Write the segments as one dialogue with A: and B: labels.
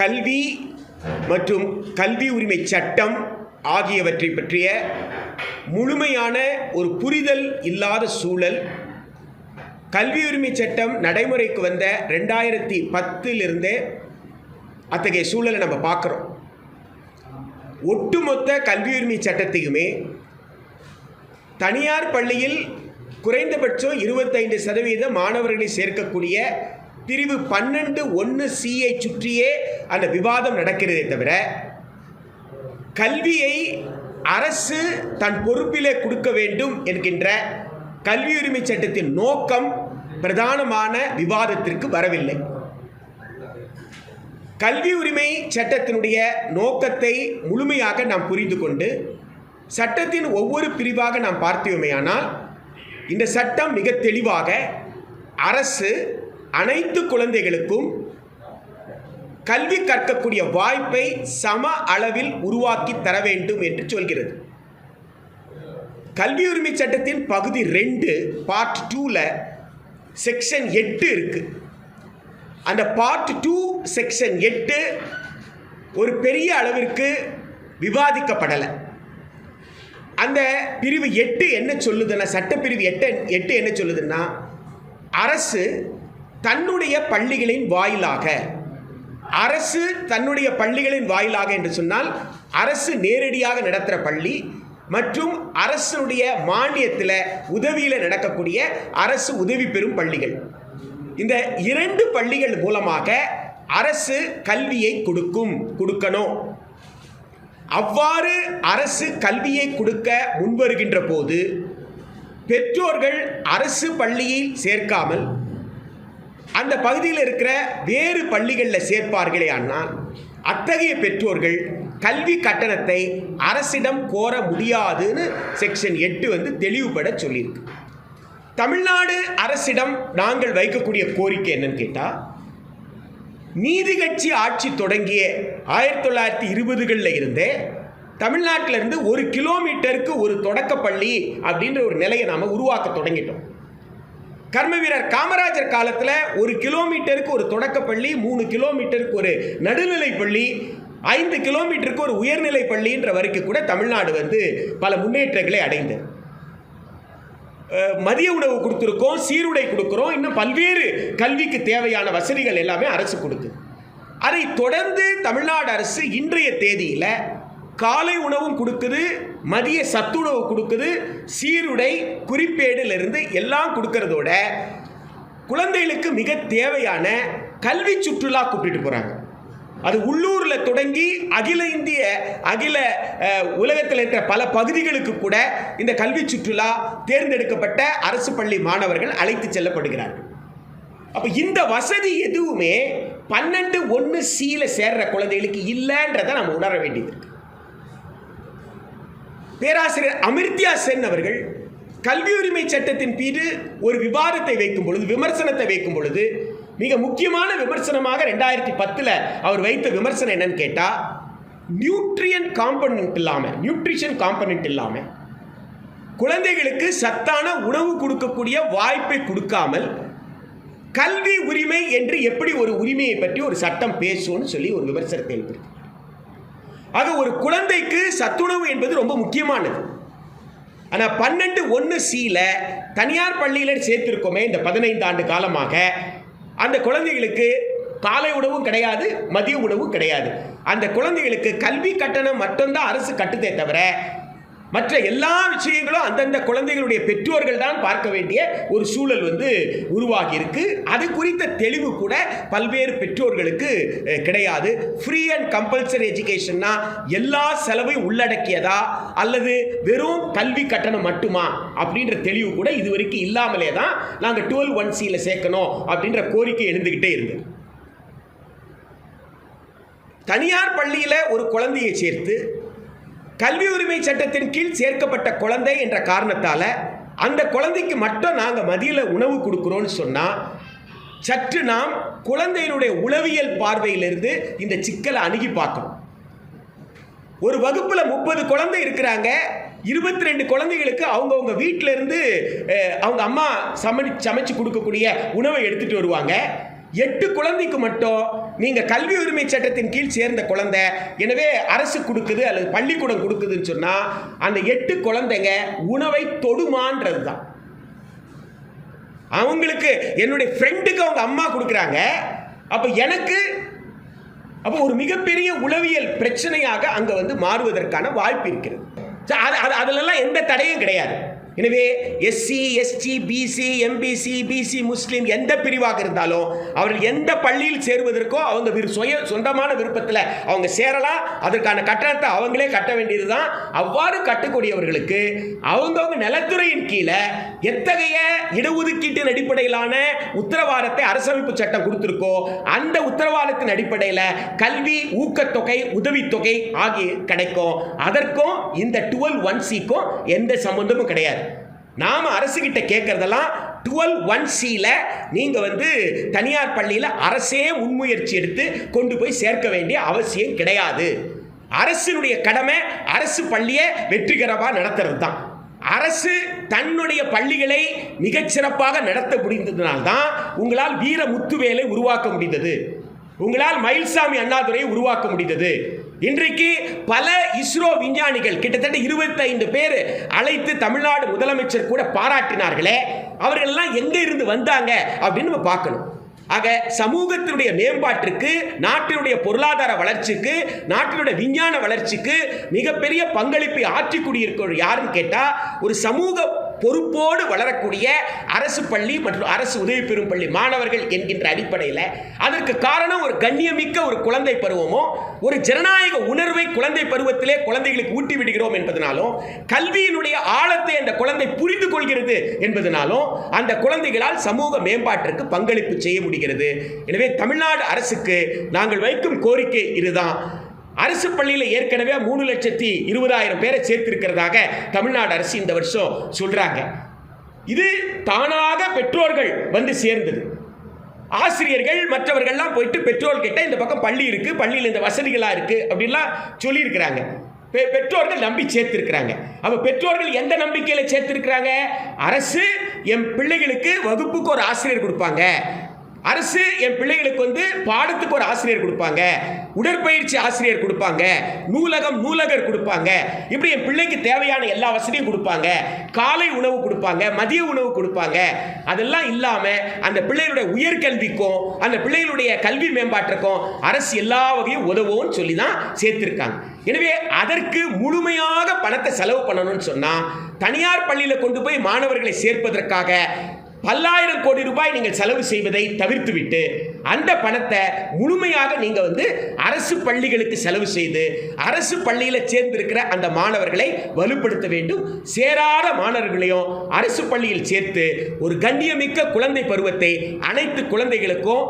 A: கல்வி மற்றும் கல்வி உரிமை சட்டம் ஆகியவற்றை பற்றிய முழுமையான ஒரு புரிதல் இல்லாத சூழல். கல்வி உரிமை சட்டம் நடைமுறைக்கு வந்த ரெண்டாயிரத்தி பத்திலிருந்தே அத்தகைய சூழலை நம்ம பார்க்குறோம். ஒட்டுமொத்த கல்வி உரிமை சட்டத்தையுமே தனியார் பள்ளியில் குறைந்தபட்சம் இருபத்தைந்து சதவீத மாணவர்களை சேர்க்கக்கூடிய பிரிவு பன்னெண்டு ஒன்று சியை சுற்றியே அந்த விவாதம் நடக்கிறதே தவிர கல்வியை அரசு தன் பொறுப்பிலே கொடுக்க வேண்டும் என்கின்ற கல்வி உரிமை சட்டத்தின் நோக்கம் பிரதானமான விவாதத்திற்கு வரவில்லை. கல்வி உரிமை சட்டத்தினுடைய நோக்கத்தை முழுமையாக நாம் புரிந்து கொண்டு சட்டத்தின் ஒவ்வொரு பிரிவாக நாம் பார்த்தோமேயானால் இந்த சட்டம் மிக தெளிவாக அரசு அனைத்து குழந்தைகளுக்கும் கல்வி கற்கக்கூடிய வாய்ப்பை சம அளவில் உருவாக்கி தர வேண்டும் என்று சொல்கிறது. கல்வி உரிமை சட்டத்தின் பகுதி ரெண்டு பார்ட் டூவில் செக்ஷன் எட்டு இருக்குது அந்த பார்ட் டூ செக்ஷன் எட்டு ஒரு பெரிய அளவிற்கு விவாதிக்கப்படலை. அந்த பிரிவு எட்டு என்ன சொல்லுதுன்னா சட்டப்பிரிவு எட்டு எட்டு என்ன சொல்லுதுன்னா அரசு தன்னுடைய பள்ளிகளின் வாயிலாக. அரசு தன்னுடைய பள்ளிகளின் வாயிலாக என்று சொன்னால் அரசு நேரடியாக நடத்துகிற பள்ளி மற்றும் அரசுடைய மானியத்தில் உதவியில் நடக்கக்கூடிய அரசு உதவி பெறும் பள்ளிகள். இந்த இரண்டு பள்ளிகள் மூலமாக அரசு கல்வியை கொடுக்கும் கொடுக்கணும். அவ்வாறு அரசு கல்வியை கொடுக்க முன்வருகின்ற போது பெற்றோர்கள் அரசு பள்ளியில் சேர்க்காமல் அந்த பகுதியில் இருக்கிற வேறு பள்ளிகளில் சேர்ப்பார்களே ஆனால் அத்தகைய பெற்றோர்கள் கல்வி கட்டணத்தை அரசிடம் கோர முடியாதுன்னு செக்ஷன் எட்டு வந்து தெளிவுபட சொல்லியிருக்கு. தமிழ்நாடு அரசிடம் நாங்கள் வைக்கக்கூடிய கோரிக்கை என்னன்னு கேட்டால் நீதி கட்சி ஆட்சி தொடங்கிய ஆயிரத்தி தொள்ளாயிரத்தி இருபதுகளில் இருந்தே தமிழ்நாட்டிலிருந்து ஒரு கிலோமீட்டருக்கு ஒரு தொடக்கப்பள்ளி அப்படின்ற ஒரு நிலையை நாம் உருவாக்க தொடங்கிட்டோம். கர்ம வீரர் காமராஜர் காலத்தில் ஒரு கிலோமீட்டருக்கு ஒரு தொடக்கப்பள்ளி மூணு கிலோமீட்டருக்கு ஒரு நடுநிலை பள்ளி ஐந்து கிலோமீட்டருக்கு ஒரு உயர்நிலை பள்ளின்ற வரைக்கும் கூட தமிழ்நாடு வந்து பல முன்னேற்றங்களை அடைந்தது. மதிய உணவு கொடுத்துருக்கோம் சீருடை கொடுக்குறோம் இன்னும் பல்வேறு கல்விக்கு தேவையான வசதிகள் எல்லாமே அரசு கொடுக்குது. அதை தொடர்ந்து தமிழ்நாடு அரசு இன்றைய தேதியில் காலை உணவும் கொடுக்குது மதிய சத்துணவு கொடுக்குது சீருடை குறிப்பேடிலிருந்து எல்லாம் கொடுக்கறதோட குழந்தைகளுக்கு மிக தேவையான கல்வி சுற்றுலா கூப்பிட்டு போகிறாங்க அது உள்ளூரில் தொடங்கி அகில இந்திய அகில உலகத்தில் இருக்கிற பல பகுதிகளுக்கு கூட இந்த கல்வி சுற்றுலா தேர்ந்தெடுக்கப்பட்ட அரசு பள்ளி மாணவர்கள் அழைத்து செல்லப்படுகிறார்கள். அப்போ இந்த வசதி எதுவுமே பன்னெண்டு ஒன்று சீல சேர்ற குழந்தைகளுக்கு இல்லைன்றதை நம்ம உணர வேண்டியது இருக்குது பேராசிரியர் அமிர்தியா சென் அவர்கள் கல்வி உரிமை சட்டத்தின் மீது ஒரு விவாதத்தை வைக்கும் பொழுது விமர்சனத்தை வைக்கும் பொழுது மிக முக்கியமான விமர்சனமாக ரெண்டாயிரத்தி பத்தில் அவர் வைத்த விமர்சனம் என்னன்னு கேட்டால் நியூட்ரியன் காம்பனன்ட் இல்லாமல் நியூட்ரிஷன் காம்பனன்ட் இல்லாமல் குழந்தைகளுக்கு சத்தான உணவு கொடுக்கக்கூடிய வாய்ப்பை கொடுக்காமல் கல்வி உரிமை என்று எப்படி ஒரு உரிமையை பற்றி ஒரு சட்டம் பேசும்னு சொல்லி ஒரு விமர்சனத்தை எழுப்பியிருக்கு ஆக ஒரு குழந்தைக்கு சத்துணவு என்பது ரொம்ப முக்கியமானது. ஆனால் பன்னெண்டு ஒன்று சியில் தனியார் பள்ளியில் சேர்த்திருக்கோமே இந்த பதினைந்து ஆண்டு காலமாக. அந்த குழந்தைகளுக்கு காலை உணவும் கிடையாது மதிய உணவும் கிடையாது. அந்த குழந்தைகளுக்கு கல்வி கட்டணம் மட்டும்தான் அரசு கட்டுதே தவிர மற்ற எல்லா விஷயங்களும் அந்தந்த குழந்தைகளுடைய பெற்றோர்கள் தான் பார்க்க வேண்டிய ஒரு சூழல் வந்து உருவாகி இருக்கு அது குறித்த தெளிவு கூட பல்வேறு பெற்றோர்களுக்கு கிடையாது. ஃப்ரீ அண்ட் கம்பல்சரி எஜுகேஷன்னா எல்லா செலவையும் உள்ளடக்கியதா? அல்லது வெறும் கல்வி கட்டணம் மட்டுமா? அப்படின்ற தெளிவு கூட இது வரைக்கும் இல்லாமலே தான் நாங்கள் டுவெல் ஒன் சியில் சேர்க்கணும் அப்படின்ற கோரிக்கை எழுந்துக்கிட்டே இருந்தது தனியார் பள்ளியில் ஒரு குழந்தையை சேர்த்து கல்வி உரிமை சட்டத்தின் கீழ் சேர்க்கப்பட்ட குழந்தை என்ற காரணத்தால் அந்த குழந்தைக்கு மட்டும் நாங்கள் மதியில் உணவு கொடுக்குறோன்னு சொன்னால் சற்று நாம் குழந்தையினுடைய உளவியல் பார்வையிலிருந்து இந்த சிக்கலை அணுகி பார்க்கணும். ஒரு வகுப்பில் முப்பது குழந்தை இருக்கிறாங்க இருபத்தி ரெண்டு குழந்தைகளுக்கு அவங்கவுங்க வீட்டிலேருந்து அவங்க அம்மா சமடி சமைச்சு கொடுக்கக்கூடிய உணவை எடுத்துகிட்டு வருவாங்க. எட்டு குழந்தைக்கு மட்டும் நீங்கள் கல்வி உரிமை சட்டத்தின் கீழ் சேர்ந்த குழந்தை எனவே அரசு கொடுக்குது அல்லது பள்ளிக்கூடம் கொடுக்குதுன்னு சொன்னால் அந்த எட்டு குழந்தைங்க உணவை தொடுமான்றது தான் அவங்களுக்கு என்னுடைய ஃப்ரெண்டுக்கு அவங்க அம்மா கொடுக்குறாங்க. அப்போ எனக்கு அப்போ ஒரு மிகப்பெரிய உளவியல் பிரச்சனையாக அங்கே வந்து மாறுவதற்கான வாய்ப்பு இருக்கிறது. ச- அது அதிலெல்லாம் எந்த தடையும் கிடையாது. எனவே SC ST BC MBC BC முஸ்லீம் எந்த பிரிவாக இருந்தாலும் அவர்கள் எந்த பள்ளியில் சேருவதற்கோ அவங்க விரு சுய சொந்தமான விருப்பத்தில் அவங்க சேரலாம். அதற்கான கட்டணத்தை அவங்களே கட்ட வேண்டியது தான் அவ்வாறு கட்டக்கூடியவர்களுக்கு அவங்கவுங்க நலத்துறையின் கீழே எத்தகைய இடஒதுக்கீட்டின் அடிப்படையிலான உத்தரவாதத்தை அரசமைப்பு சட்டம் கொடுத்துருக்கோ அந்த உத்தரவாதத்தின் அடிப்படையில் கல்வி ஊக்கத்தொகை உதவித்தொகை ஆகிய கிடைக்கும். அதற்கும் இந்த டுவெல் ஒன் சிக்கும் எந்த சம்பந்தமும் கிடையாது. நாம் அரசுகிட்ட கேட்குறதெல்லாம் டுவெல் ஒன் சியில் நீங்கள் வந்து தனியார் பள்ளியில் அரசே முன்முயற்சி எடுத்து கொண்டு போய் சேர்க்க வேண்டிய அவசியம் கிடையாது. அரசினுடைய கடமை அரசு பள்ளியை வெற்றிகரமாக நடத்துறது தான் அரசு தன்னுடைய பள்ளிகளை மிகச்சிறப்பாக நடத்த முடிந்ததுனால்தான் உங்களால் வீர முத்துவேலை உருவாக்க முடிந்தது. உங்களால் மயில்சாமி அண்ணாதுரையை உருவாக்க முடிந்தது. இன்றைக்கு பல இஸ்ரோ விஞ்ஞானிகள் கிட்டத்தட்ட 25 பேர் அழைத்து தமிழ்நாடு முதலமைச்சர் கூட பாராட்டினார்களே. அவர்கள் எல்லாம் எங்க இருந்து வந்தாங்க அப்படின்னு நம்ம பார்க்கணும். ஆக சமூகத்தினுடைய மேம்பாட்டிற்கு நாட்டினுடைய பொருளாதார வளர்ச்சிக்கு நாட்டினுடைய விஞ்ஞான வளர்ச்சிக்கு மிகப்பெரிய பங்களிப்பை ஆற்றி ஆற்றிக்கூடியிருக்க யாருன்னு கேட்டால் ஒரு சமூக பொறுப்போடு வளரக்கூடிய அரசு பள்ளி மற்றும் அரசு உதவி பெறும் பள்ளி மாணவர்கள் என்கின்ற அடிப்படையில் அதற்கு காரணம் ஒரு கண்ணியமிக்க ஒரு குழந்தை பருவமோ ஒரு ஜனநாயக உணர்வை குழந்தை பருவத்திலே குழந்தைகளுக்கு ஊட்டி விடுகிறோம் என்பதனாலும் கல்வியினுடைய ஆழத்தை அந்த குழந்தை புரிந்து கொள்கிறது என்பதனாலும் அந்த குழந்தைகளால் சமூக மேம்பாட்டிற்கு பங்களிப்பு செய்ய முடிகிறது. எனவே தமிழ்நாடு அரசுக்கு நாங்கள் வைக்கும் கோரிக்கை இதுதான். அரசு பள்ளியில் ஏற்கனவே மூணு லட்சத்தி இருபதாயிரம் பேரை சேர்த்திருக்கிறதாக தமிழ்நாடு அரசு இந்த வருஷம் சொல்றாங்க. இது தானாக பெற்றோர்கள் வந்து சேர்ந்தது. ஆசிரியர்கள் மற்றவர்கள்லாம் போயிட்டு பெற்றோர் கிட்ட இந்த பக்கம் பள்ளி இருக்கு பள்ளியில் இந்த வசதிகளாக இருக்கு அப்படின்லாம் சொல்லியிருக்கிறாங்க. பெ- பெற்றோர்கள் நம்பி சேர்த்திருக்கிறாங்க. அப்ப பெற்றோர்கள் எந்த நம்பிக்கையில் சேர்த்திருக்கிறாங்க? அரசு என் பிள்ளைகளுக்கு வகுப்புக்கு ஒரு ஆசிரியர் கொடுப்பாங்க. அரசு என் பிள்ளைகளுக்கு வந்து பாடத்துக்கு ஒரு ஆசிரியர் கொடுப்பாங்க. உடற்பயிற்சி ஆசிரியர் கொடுப்பாங்க. நூலகம் நூலகர் கொடுப்பாங்க. இப்படி என் பிள்ளைக்கு தேவையான எல்லா வசதியும் கொடுப்பாங்க. காலை உணவு கொடுப்பாங்க மதிய உணவு கொடுப்பாங்க. அதெல்லாம் இல்லாமல் அந்த பிள்ளைகளுடைய உயர்கல்விக்கும் அந்த பிள்ளைகளுடைய கல்வி மேம்பாட்டிற்கும் அரசு எல்லா வகையும் உதவும்னு சொல்லி தான் சேர்த்திருக்காங்க. எனவே அதற்கு முழுமையாக பணத்தை செலவு பண்ணணும்னு சொன்னால் தனியார் பள்ளியில் கொண்டு போய் மாணவர்களை சேர்ப்பதற்காக பல்லாயிரம் கோடி ரூபாய் நீங்கள் செலவு செய்வதை தவிர்த்துவிட்டு அந்த பணத்தை முழுமையாக நீங்கள் வந்து அரசு பள்ளிகளுக்கு செலவு செய்து அரசு பள்ளியில் சேர்ந்திருக்கிற அந்த மாணவர்களை வலுப்படுத்த வேண்டும். சேராத மாணவர்களையும் அரசு பள்ளியில் சேர்த்து ஒரு கண்ணியமிக்க குழந்தை பருவத்தை அனைத்து குழந்தைகளுக்கும்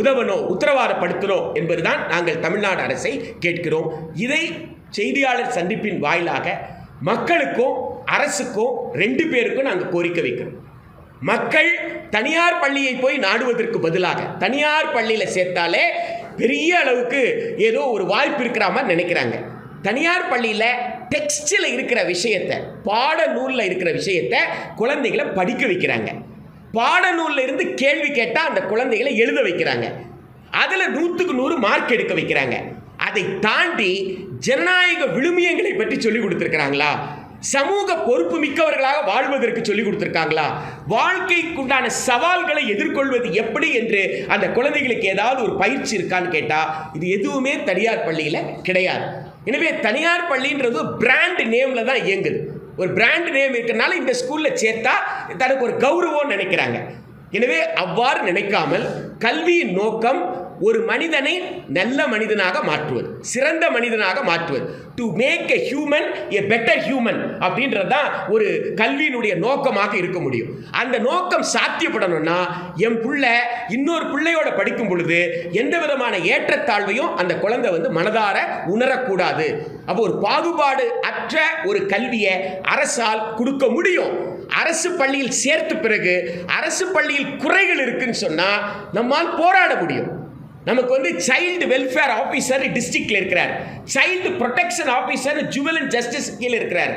A: உதவணும் உத்தரவாதப்படுத்தணும் என்பதுதான் நாங்கள் தமிழ்நாடு அரசை கேட்கிறோம். இதை செய்தியாளர் சந்திப்பின் வாயிலாக மக்களுக்கும் அரசுக்கும் ரெண்டு பேருக்கும் நாங்கள் கோரிக்கை வைக்கிறோம். மக்கள் தனியார் பள்ளியை போய் நாடுவதற்கு பதிலாக தனியார் பள்ளியில் சேர்த்தாலே பெரிய அளவுக்கு ஏதோ ஒரு வாய்ப்பு இருக்கிற மாதிரி நினைக்கிறாங்க. தனியார் பள்ளியில் டெக்ஸ்டில் இருக்கிற விஷயத்தை பாடநூலில் இருக்கிற விஷயத்தை குழந்தைகளை படிக்க வைக்கிறாங்க. பாடநூலில் இருந்து கேள்வி கேட்டால் அந்த குழந்தைகளை எழுத வைக்கிறாங்க. அதில் நூற்றுக்கு நூறு மார்க் எடுக்க வைக்கிறாங்க. அதை தாண்டி ஜனநாயக விழுமியங்களை பற்றி சொல்லி கொடுத்துருக்குறாங்களா? சமூக பொறுப்பு மிக்கவர்களாக வாழ்வதற்கு சொல்லி கொடுத்துருக்காங்களா? வாழ்க்கைக்குண்டான சவால்களை எதிர்கொள்வது எப்படி என்று அந்த குழந்தைகளுக்கு ஏதாவது ஒரு பயிற்சி இருக்கான்னு கேட்டால் இது எதுவுமே தனியார் பள்ளியில் கிடையாது. எனவே தனியார் பள்ளின்றது பிராண்ட் நேமில் தான் இயங்குது. ஒரு பிராண்ட் நேம் இருக்கிறனால இந்த ஸ்கூலில் சேர்த்தா தனக்கு ஒரு கௌரவம் நினைக்கிறாங்க. எனவே அவ்வாறு நினைக்காமல் கல்வியின் நோக்கம் ஒரு மனிதனை நல்ல மனிதனாக மாற்றுவது சிறந்த மனிதனாக மாற்றுவது. To make a human a better human அப்படின்றது தான் ஒரு கல்வியினுடைய நோக்கமாக இருக்க முடியும். அந்த நோக்கம் சாத்தியப்படணும்னா என் பிள்ளை இன்னொரு பிள்ளையோட படிக்கும் பொழுது எந்த விதமான ஏற்றத்தாழ்வையும் அந்த குழந்தை வந்து மனதார உணரக்கூடாது. அப்போ ஒரு பாகுபாடு அற்ற ஒரு கல்வியை அரசால் கொடுக்க முடியும். அரசு பள்ளியில் சேர்த்த பிறகு அரசு பள்ளியில் குறைகள் இருக்குன்னு சொன்னால் நம்மால் போராட முடியும். நமக்கு வந்து சைல்டு வெல்ஃபேர் ஆஃபீஸர் டிஸ்ட்ரிக்டில் இருக்கிறார். Child protection officer juvenile and justice கீழே இருக்கிறார்.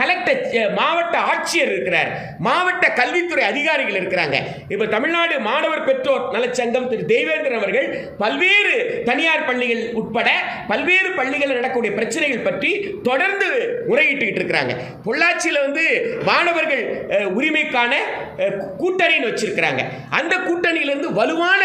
A: கலெக்டர் மாவட்ட ஆட்சியர் இருக்கிறார். மாவட்ட கல்வித்துறை அதிகாரிகள் இருக்கிறாங்க. இப்போ தமிழ்நாடு மாணவர் பெற்றோர் நலச்சங்கம் திரு. தேவேந்திரன் அவர்கள் பல்வேறு தனியார் பள்ளிகள் உட்பட பல்வேறு பள்ளிகளில் நடக்கக்கூடிய பிரச்சனைகள் பற்றி தொடர்ந்து முறையிட்டுக்கிட்டு இருக்கிறாங்க. பொள்ளாச்சியில் வந்து மாணவர்கள் உரிமைக்கான கூட்டணின்னு வச்சிருக்கிறாங்க. அந்த கூட்டணியிலிருந்து வலுவான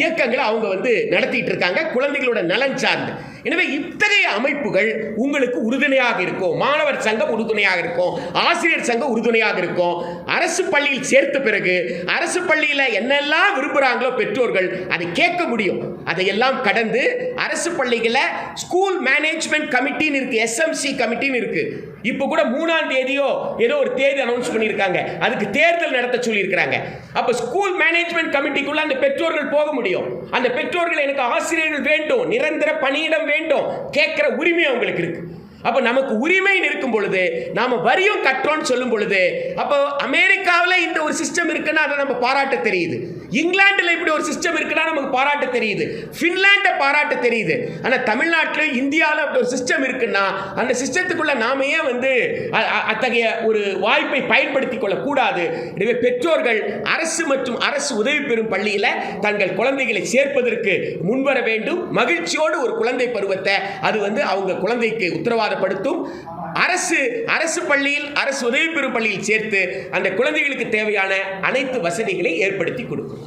A: இயக்கங்களை அவங்க வந்து நடத்திட்டு இருக்காங்க. குழந்தைகளோட நலன் சார்ந்து. எனவே இத்தகைய அமைப்புகள் உங்களுக்கு உறுதுணையாக இருக்கும். மாணவர் சங்கம் உறுதுணையாக இருக்கும். ஆசிரியர் சங்கம் உறுதுணையாக இருக்கும். அரசு பள்ளியில் சேர்த்த பிறகு அரசு பள்ளியில் என்னெல்லாம் விரும்புகிறாங்களோ பெற்றோர்கள் அதை கேட்க முடியும். அதையெல்லாம் கடந்து அரசு பள்ளிகளில் ஸ்கூல் மேனேஜ்மெண்ட் கமிட்டின்னு இருக்குது எஸ்எம்சி கமிட்டின்னு இருக்குது இப்போ கூட மூணாம் தேதியோ ஏதோ ஒரு தேதி அனௌன்ஸ் பண்ணியிருக்காங்க. அதுக்கு தேர்தல் நடத்த சொல்லியிருக்கிறாங்க. அப்போ ஸ்கூல் மேனேஜ்மெண்ட் கமிட்டிக்குள்ள அந்த பெற்றோர்கள் போக முடியும். அந்த பெற்றோர்கள் எனக்கு ஆசிரியர்கள் வேண்டும். நிரந்தர பணியிடம் வேண்டும். கேட்குற உரிமை அவங்களுக்கு இருக்குது அப்போ நமக்கு உரிமைன்னு இருக்கும் பொழுது நாம வரியும் கட்டுறோம்னு சொல்லும் பொழுது அப்போ அமெரிக்காவில் இந்த ஒரு சிஸ்டம் இருக்குன்னா அதை நம்ம பாராட்ட தெரியுது. இங்கிலாண்டில் இப்படி ஒரு சிஸ்டம் இருக்குன்னா நமக்கு பாராட்ட தெரியுது. ஃபின்லாண்டை பாராட்ட தெரியுது. ஆனால் தமிழ்நாட்டில் இந்தியாவில் அப்படி ஒரு சிஸ்டம் இருக்குன்னா அந்த சிஸ்டத்துக்குள்ள நாம ஏன் வந்து அ- அத்தகைய ஒரு வாய்ப்பை பயன்படுத்தி கொள்ளக்கூடாது? எனவே பெற்றோர்கள் அரசு மற்றும் அரசு உதவி பெறும் பள்ளியில் தங்கள் குழந்தைகளை சேர்ப்பதற்கு முன்வர வேண்டும். மகிழ்ச்சியோடு ஒரு குழந்தை பருவத்தை அது வந்து அவங்க குழந்தைக்கு உத்தரவாதம் உத்தரவாதப்படுத்தும் அரசு அரசு பள்ளியில் அரசு உதவி பெறும் பள்ளியில் சேர்த்து அந்த குழந்தைகளுக்கு தேவையான அனைத்து வசதிகளை ஏற்படுத்தி கொடுக்கும்.